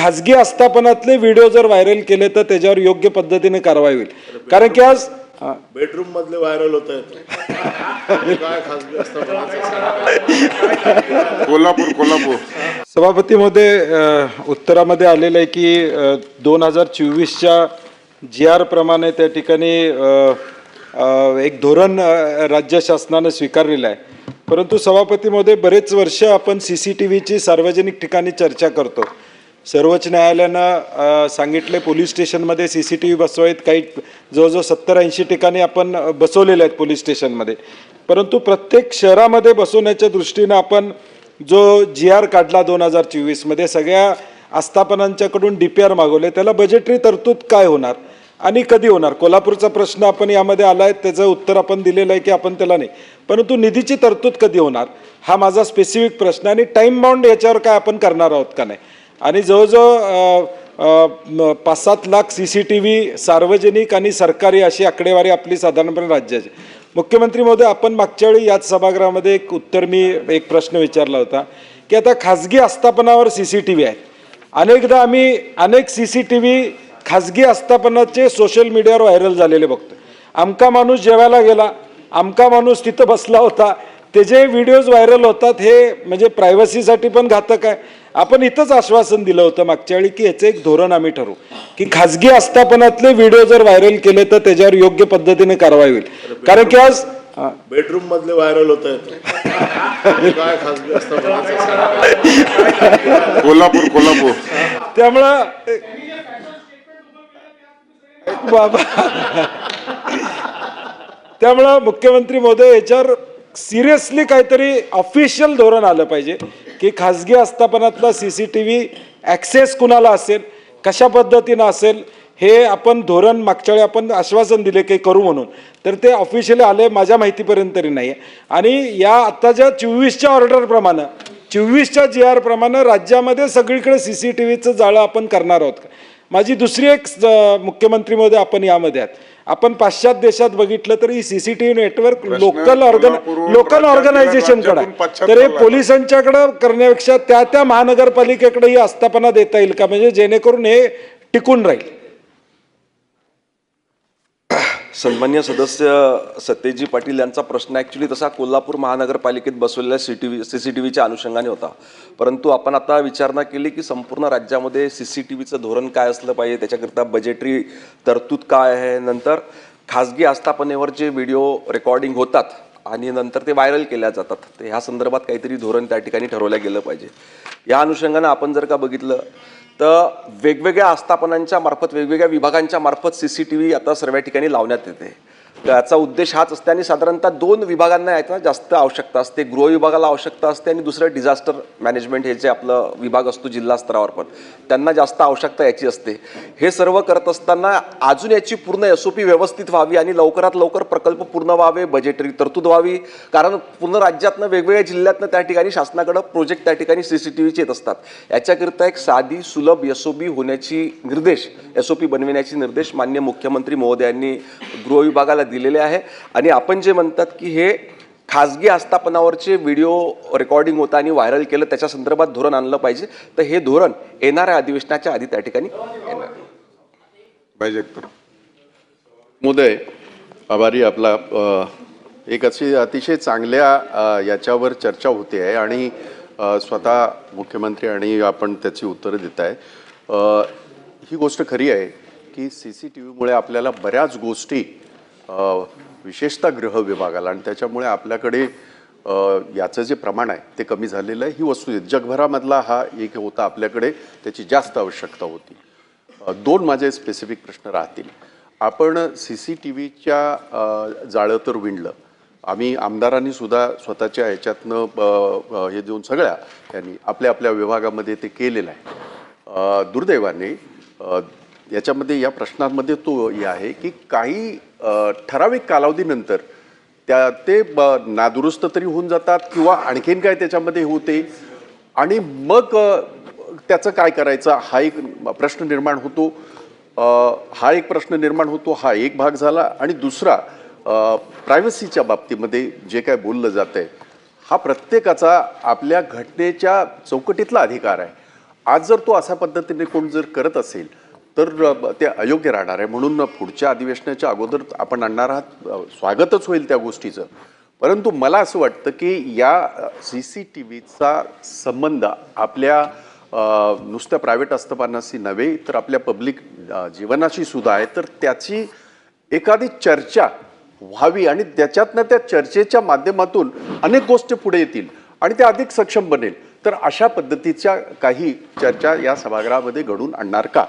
खाजगी आस्थापनातले व्हिडिओ जर व्हायरल केले तर त्याच्यावर योग्य पद्धतीने कारवाई होईल. कारण की आज बेडरूम मधले व्हायरल होत कोल्हापूर कोल्हापूर. सभापती महोदय अ, उत्तरामध्ये आलेलं आहे की दोन हजार चोवीसच्या जी आर प्रमाणे त्या ठिकाणी एक धोरण राज्य शासनानं स्वीकारलेलं आहे. परंतु सभापती महोदय बरेच वर्ष आपण सी सी टी व्हीची सार्वजनिक ठिकाणी चर्चा करतो. सर्वोच्च न्यायालयानं सांगितले पोलीस स्टेशनमध्ये सी सी टी व्ही बसवायत काही जवळजवळ सत्तर ऐंशी ठिकाणी आपण बसवलेले आहेत पोलीस स्टेशनमध्ये. परंतु प्रत्येक शहरामध्ये बसवण्याच्या दृष्टीनं आपण जो जी आर काढला दोन हजार चोवीसमध्ये सगळ्या आस्थापनांच्याकडून डी पी आर मागवले त्याला बजेटरी तरतूद काय होणार? आणि कधी होणार? कोल्हापूरचा प्रश्न आपण यामध्ये आला आहे त्याचं उत्तर आपण दिलेलं आहे की आपण त्याला नाही. परंतु निधीची तरतूद कधी होणार? हा माझा स्पेसिफिक प्रश्न आणि टाईम बाउंड याच्यावर काय आपण करणार आहोत का नाही? आणि जवळजवळ पाच सात lakh C C T V सार्वजनिक आणि सरकारी अशी आकडेवारी आपली साधारणपणे राज्याची. मुख्यमंत्री महोदय आपण मागच्या वेळी याच सभागृहामध्ये एक उत्तर मी एक प्रश्न विचारला होता की आता खाजगी आस्थापनावर सी सी टी व्ही आहेत अनेकदा आम्ही अनेक सी सी टी व्ही खाजगी आस्थापनाचे सोशल मीडियावर व्हायरल झालेले बघतो. आमका माणूस जेवायला गेला आमका माणूस तिथं बसला होता ते जे व्हिडिओज व्हायरल होतात हे म्हणजे प्रायव्हसीसाठी पण घातक आहे. आपण इथंच आश्वासन दिलं होतं मागच्या वेळी की याचं एक धोरण आम्ही ठरवू. की खाजगी आस्थापनातले व्हिडिओ जर व्हायरल केले तर त्याच्यावर योग्य पद्धतीने कारवाई होईल. कारण की आज बेडरूम मधले व्हायरल होत आहेत कोल्हापूर कोल्हापूर. त्यामुळं बाबा. त्यामुळं मुख्यमंत्री महोदय याच्यावर सिरियसली काहीतरी ऑफिशियल धोरण आलं पाहिजे. की खाजगी आस्थापनातला C C T V access कुणाला असेल कशा पद्धतीनं असेल हे आपण धोरण मागच्या वेळी आपण आश्वासन दिले काही करू म्हणून. तर ते ऑफिशियली आले माझ्या माहितीपर्यंत तरी नाही आहे आणि या आत्ताच्या चोवीसच्या ऑर्डरप्रमाणे चोवीसच्या जी आरप्रमाणे राज्यामध्ये सगळीकडे सी सी टी व्हीचं जाळं आपण करणार आहोत. माझी दुसरी एक स- मुख्यमंत्री आपण यामध्ये आहात. आपण पाश्चात्य देशात बघितलं तर ही CCTV network local organ local आहे. पाश्चात्य तर हे. पोलिसांच्याकडे करण्यापेक्षा त्या त्या महानगरपालिकेकडे ही आस्थापना देता येईल का म्हणजे जेणेकरून हे टिकून राहील सन्मान्य सदस्य सत्यजी पाटील यांचा प्रश्न ॲक्च्युली तसा कोल्हापूर महानगरपालिकेत बसवलेल्या C T V C C T व्हीच्या अनुषंगाने होता. परंतु आपण आता विचारणा केली की संपूर्ण राज्यामध्ये सी सी टी व्हीचं धोरण काय असलं पाहिजे? त्याच्याकरिता बजेटरी तरतूद काय आहे? नंतर खाजगी आस्थापनेवर जे व्हिडिओ रेकॉर्डिंग होतात. आणि नंतर ते व्हायरल केल्या जातात. तर ह्या संदर्भात काहीतरी धोरण त्या ठिकाणी ठरवलं गेलं पाहिजे. या अनुषंगानं आपण जर का बघितलं तर वेगवेगळ्या आस्थापनांच्या मार्फत वेगवेगळ्या विभागांच्या मार्फत सी सी टी व्ही आता सर्व ठिकाणी लावण्यात येते. त्याचा उद्देश हाच असते आणि साधारणतः दोन विभागांना याचा जास्त आवश्यकता असते. गृह विभागाला आवश्यकता असते आणि दुसरं डिझास्टर मॅनेजमेंट हे जे आपलं विभाग असतो जिल्हा स्तरावर पण त्यांना जास्त आवश्यकता याची असते. हे सर्व करत असताना अजून याची पूर्ण एस ओ पी व्यवस्थित व्हावी आणि लवकरात लवकर प्रकल्प पूर्ण व्हावे बजेटरी तरतूद व्हावी. कारण पूर्ण राज्यातनं वेगवेगळ्या जिल्ह्यातनं त्या ठिकाणी शासनाकडं प्रोजेक्ट त्या ठिकाणी सी सी टी व्हीचे येत असतात. याच्याकरिता एक साधी सुलभ एस ओ बी होण्याची निर्देश एस ओ पी बनविण्याचे निर्देश मान्य मुख्यमंत्री महोदयांनी गृह विभागाला दिलेले आहे. आणि आपण जे म्हणतात की हे खाजगी आस्थापनावरचे व्हिडिओ रेकॉर्डिंग होतं आणि व्हायरल केलं त्याच्या संदर्भात धोरण आणलं पाहिजे. तर हे धोरण येणाऱ्या अधिवेशनाच्या आधी त्या ठिकाणी येणार. पाहिजे तर मुदय आभारी आपला एक अशी अतिशय चांगल्या याच्यावर चर्चा होते आहे आणि स्वतः मुख्यमंत्री आणि आपण त्याची उत्तरं देत आहे ही गोष्ट खरी आहे की सी सी टी व्हीमुळे आपल्याला बऱ्याच गोष्टी विशेषतः गृह विभागाला. आणि त्याच्यामुळे आपल्याकडे याचं जे प्रमाण आहे ते कमी झालेलं आहे. ही वस्तू जगभरामधला हा एक होता आपल्याकडे. त्याची जास्त आवश्यकता होती. दोन माझे स्पेसिफिक प्रश्न राहतील. आपण सी सी टी व्हीच्या जाळं तर विणलं. आम्ही आमदारांनी सुद्धा स्वतःच्या ह्याच्यातनं हे देऊन सगळ्या यांनी आपल्या आपल्या विभागामध्ये ते केलेलं आहे. दुर्दैवाने याच्यामध्ये या प्रश्नांमध्ये तो हे आहे की काही ठराविक कालावधीनंतर त्या ते ब- नादुरुस्त तरी होऊन जातात किंवा आणखीन काय त्याच्यामध्ये होते? आणि मग त्याचं काय करायचं? हा एक प्रश्न निर्माण होतो. हा एक प्रश्न निर्माण होतो हा एक भाग झाला. आणि दुसरा प्रायव्हसीच्या बाबतीमध्ये जे काय बोललं जात आहे हा प्रत्येकाचा आपल्या घटनेच्या चौकटीतला अधिकार आहे. आज जर तो अशा पद्धतीने कोण जर करत असेल तर ते अयोग्य राहणार आहे. म्हणून पुढच्या अधिवेशनाच्या अगोदर आपण आणणार आहात. स्वागतच होईल त्या गोष्टीचं. परंतु मला असं वाटतं की या सी सी टी व्हीचा संबंध आपल्या नुसत्या प्रायव्हेट आस्थापनाशी नव्हे तर आपल्या पब्लिक जीवनाशी सुद्धा आहे. तर त्याची एखादी चर्चा व्हावी आणि त्याच्यातनं त्या चर्चेच्या माध्यमातून अनेक गोष्टी पुढे येतील आणि ते अधिक सक्षम बनेल. तर अशा पद्धतीच्या काही चर्चा या सभागृहामध्ये घडून आणणार का?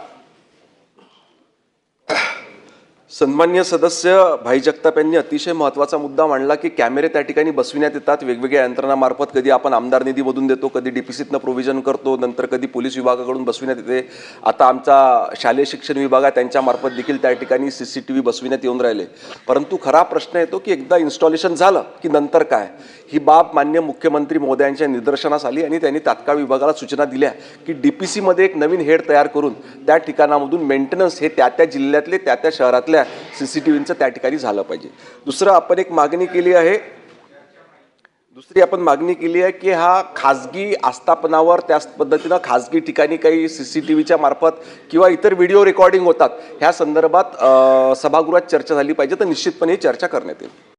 सन्मान्य सदस्य भाई जगताप यांनी अतिशय महत्त्वाचा मुद्दा मांडला की कॅमेरे त्या ठिकाणी बसविण्यात येतात. वेगवेगळ्या यंत्रणामार्फत कधी आपण आमदार निधीमधून देतो कधी डी पी सीतनं प्रोव्हिजन करतो नंतर कधी पोलीस विभागाकडून बसविण्यात येते. आता आमचा शालेय शिक्षण विभाग आहे त्यांच्यामार्फत देखील त्या ठिकाणी सी सी टी व्ही बसविण्यात येऊन राहिले. परंतु खरा प्रश्न येतो की एकदा इन्स्टॉलेशन झालं की नंतर काय? ही बाब मान्य मुख्यमंत्री मोदयांच्या निदर्शनास आली आणि त्यांनी तात्काळ विभागाला सूचना दिल्या की डी पी सीमध्ये एक नवीन हेड तयार करून त्या ठिकाणामधून मेंटेनन्स हे त्या त्या जिल्ह्यातले त्या त्या शहरातल्या सी सी टी व्हीचं त्या ठिकाणी झालं पाहिजे. दुसरं आपण एक मागणी केली आहे दुसरी आपण मागणी केली आहे की हा खाजगी आस्थापनावर त्याच पद्धतीनं खाजगी ठिकाणी काही सी सी टी व्हीच्या मार्फत किंवा इतर व्हिडिओ रेकॉर्डिंग होतात ह्या संदर्भात सभागृहात चर्चा झाली पाहिजे तर निश्चितपणे ही चर्चा करण्यात येईल.